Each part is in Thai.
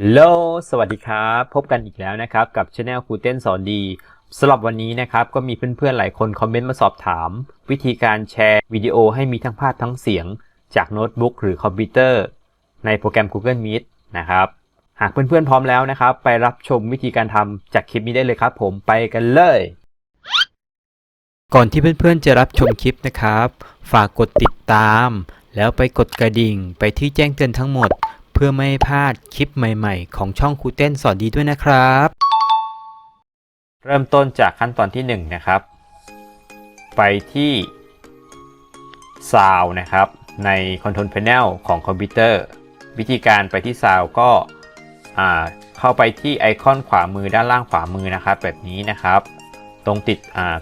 ฮัลโหล สวัสดีครับ พบกันอีกแล้วนะครับ กับช anel ครูเต้นสอนดีสำหรับวันนี้นะครับ ก็มีเพื่อนๆหลายคนคอมเมนต์มาสอบถาม วิธีการแชร์วิดีโอให้มีทั้งภาพทั้งเสียง จากโน้ตบุ๊กหรือคอมพิวเตอร์ ในโปรแกรม Google Meet นะครับ หากเพื่อนๆพร้อมแล้วนะครับ ไปรับชมวิธีการทำจากคลิปนี้ได้เลยครับ ผมไปกันเลย ก่อนที่เพื่อนๆจะรับชมคลิปนะครับ ฝากกดติดตาม แล้วไปกดกระดิ่งไปที่แจ้งเตือนทั้งหมด เพื่อไม่ให้พลาดคลิปใหม่ๆ ของช่องครูเต้นสอนดีด้วยนะครับ เริ่มต้นจากขั้นตอนที่ 1 นะครับ ไปที่ Sound นะครับ ใน Control Panel ของคอมพิวเตอร์ วิธีการไปที่ Sound ก็เข้าไปที่ไอคอนขวามือด้านล่างขวามือนะครับ แบบนี้นะครับ ตรงติด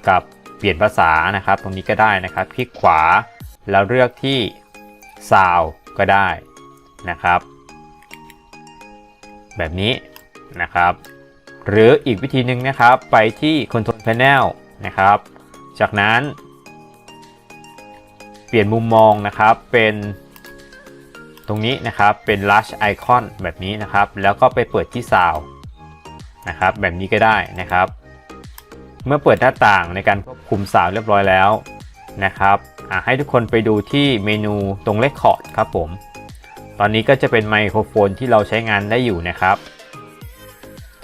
กับเปลี่ยนภาษานะครับ ตรงนี้ก็ได้นะครับคลิกขวาแล้วเลือกที่ Sound ก็ได้นะครับ แบบนี้นะครับ หรืออีกวิธีหนึ่งนะครับไปที่ Control Panel นะครับ จากนั้น เปลี่ยนมุมมองนะครับเป็นตรงนี้นะครับเป็น Large Icon แบบนี้นะครับ แล้วก็ไปเปิดที่ Sound นะครับแบบนี้ก็ได้นะครับ เมื่อเปิดหน้าต่างในการควบคุมสาวเรียบร้อยแล้วนะครับให้ทุกคนไปดูที่เมนูตรง Record ครับผม ตอนนี้ก็จะเป็นไมโครโฟนที่เราใช้งานได้อยู่นะครับ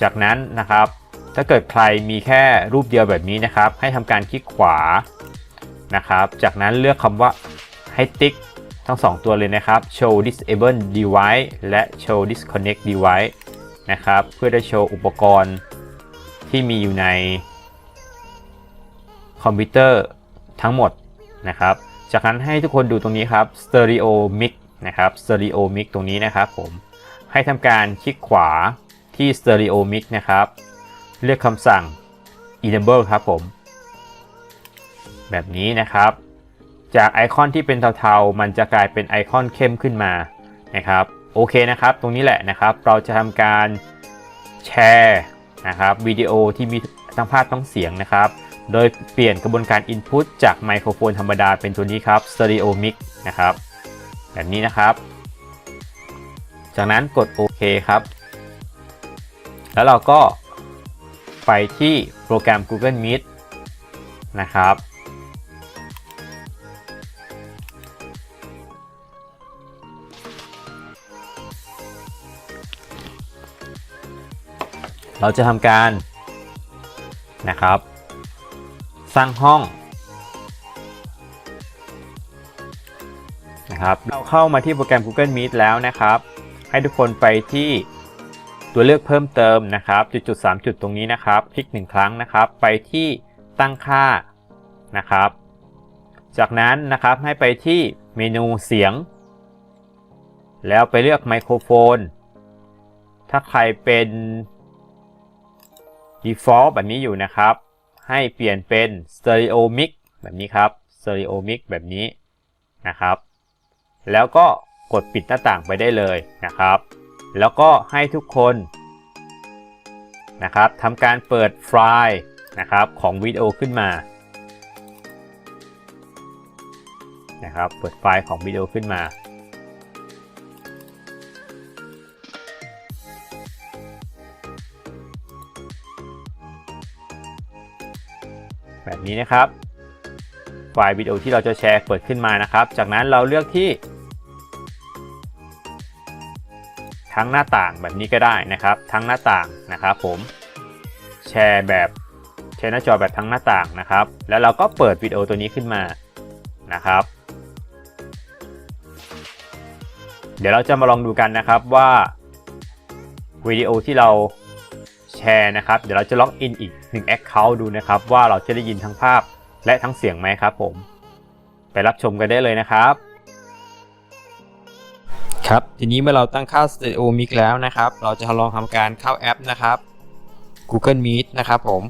จากนั้นนะครับ ถ้าเกิดใครมีแค่รูปเดียวแบบนี้นะครับ ให้ทำการคลิกขวานะครับ จากนั้นเลือกคำว่าให้ติ๊กทั้ง 2 ตัวเลยนะครับ show disable device และ show disconnect device นะครับ เพื่อได้โชว์อุปกรณ์ที่มีอยู่ในคอมพิวเตอร์ทั้งหมดนะครับ จากนั้นให้ทุกคนดูตรงนี้ครับ stereo mix นะครับ stereo mix ตรงนี้นะครับผมให้ทำการคลิกขวาที่ stereo mix นะครับ เลือกคำสั่ง enable ครับผม แบบนี้นะครับ จากไอคอนที่เป็นเทาๆ มันจะกลายเป็นไอคอนเข้มขึ้นมานะครับโอเคนะครับ ตรงนี้แหละนะครับ เราจะทำการแชร์นะครับวิดีโอที่มีทั้งภาพทั้งเสียงนะครับ โดยเปลี่ยนกระบวนการ Input จากไมโครโฟนธรรมดาเป็นตัวนี้ครับ Stereo Mix นะครับ แบบนี้นะครับ จากนั้นกดโอเคครับ แล้วเราก็ไปที่โปรแกรม Google Meet นะครับ เราจะทำการนะครับ สร้างห้อง นะครับ เราเข้ามาที่โปรแกรม Google Meet แล้วนะครับ ให้ทุกคนไปที่ตัวเลือกเพิ่มเติมนะครับจุดๆ3จุดตรงนี้นะครับ คลิก1ครั้งนะครับ ไปที่ตั้งค่านะครับ จากนั้นนะครับให้ไปที่เมนูเสียง แล้วไปเลือกไมโครโฟน ถ้าใครเป็น default แบบนี้อยู่นะครับ ให้เปลี่ยนเป็น stereo mix แบบนี้ครับ stereo mix แบบนี้นะครับ แล้วก็กดปิดหน้าต่างไปได้เลยนะครับ แล้วก็ให้ทุกคนนะครับทำการเปิดไฟล์นะครับของวิดีโอขึ้นมานะครับเปิดไฟล์ของวิดีโอขึ้นมาแบบนี้นะครับ ไฟล์วิดีโอที่เราจะแชร์เปิดขึ้นมานะครับ จากนั้นเราเลือกที่ ทั้งหน้าต่างแบบนี้ก็ได้นะครับ ทั้งหน้าต่างนะครับ ผมแชร์แบบแชร์หน้าจอแบบทั้งหน้าต่างนะครับ แล้วเราก็เปิดวิดีโอตัวนี้ขึ้นมานะครับ เดี๋ยวเราจะมาลองดูกันนะครับว่าวิดีโอที่เราแชร์นะครับ เดี๋ยวเราจะล็อกอินอีก1 Account ดูนะครับ ว่าเราจะได้ยินทั้งภาพ และทั้งเสียงไหมครับผม ไปรับชมกันได้เลยนะครับ ครับทีนี้เมื่อเราตั้งค่า Stereo Mix แล้วนะครับ เราจะลองทำการเข้าแอปนะครับ Google Meet นะครับผม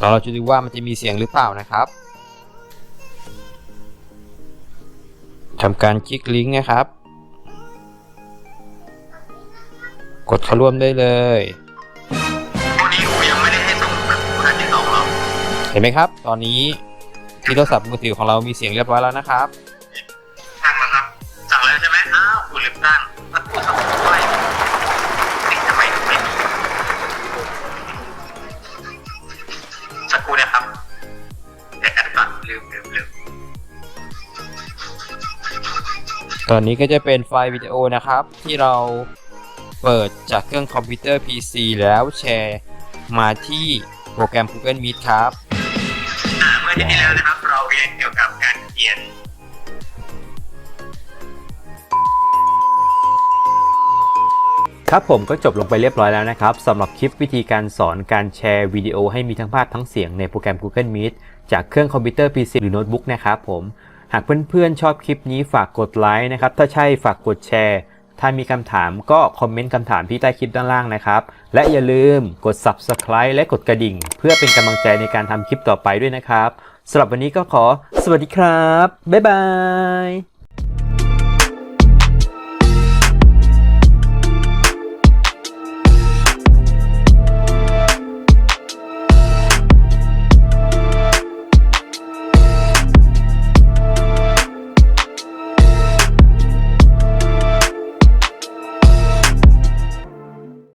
เราจะดูว่ามันจะมีเสียงหรือเปล่านะครับทำการคลิกลิงก์นะครับ กดเข้าร่วมได้เลย เห็นไหมครับ ตอนนี้ที่โทรศัพท์มือถือของเรามีเสียงเรียบร้อยแล้วนะครับสั่งแล้วครับสั่งแล้วใช่ไหมอ้าวกูลิมตั้งแล้วกูทำไมติดทำไมถึงไม่มีสักกูเนี่ยครับเดี๋ยวก่อนลืมลืมลืมตอนนี้ก็จะเป็นไฟล์วิดีโอนะครับ ที่เราเปิดจากเครื่องคอมพิวเตอร์ PC แล้วแชร์มาที่โปรแกรม Google Meet ครับ อาเมื่อที่ที่แล้วนะครับ เราเรียนเกี่ยวกับการเขียนครับผมก็จบลงไปเรียบร้อยแล้วนะครับสำหรับคลิปวิธีการสอนการแชร์วิดีโอให้มีทั้งภาพทั้งเสียงในโปรแกรม Google Meet จากเครื่องคอมพิวเตอร์ PC หรือโน้ตบุ๊กนะครับผม หากเพื่อนๆชอบคลิปนี้ฝากกดไลค์นะครับ ถ้าใช่ฝากกดแชร์ ถ้ามีคำถามก็คอมเมนต์คำถามที่ใต้คลิปด้านล่างนะครับ และอย่าลืมกด Subscribe และกดกระดิ่ง เพื่อเป็นกำลังใจในการทำคลิปต่อไปด้วยนะครับสำหรับวันนี้ก็ขอสวัสดีครับ บ๊ายบาย